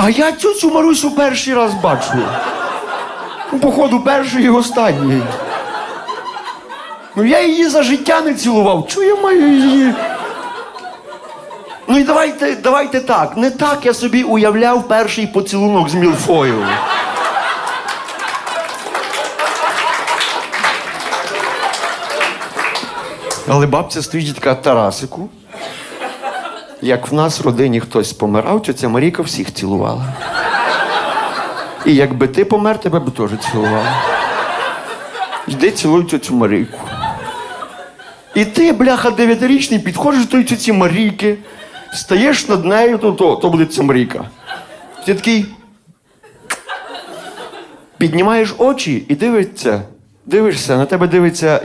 А я цю Марусю перший раз бачу. Ну, Походу, перший і останній. Ну я її за життя не цілував. Чого я маю її? Ну і давайте, давайте так. Не так я собі уявляв перший поцілунок з Мілфою. Але бабця стоїть така Тарасику. Як в нас в родині хтось помирав, тетя Марійка всіх цілувала. І якби ти помер, тебе б теж цілувала. Йди цілуй тетю Марійку. І ти, бляха, дев'ятирічний, підходиш до тіті Марійки, стаєш над нею, то, то, то буде ця Марійка. Ти такий. Піднімаєш очі і дивишся, дивишся, на тебе дивиться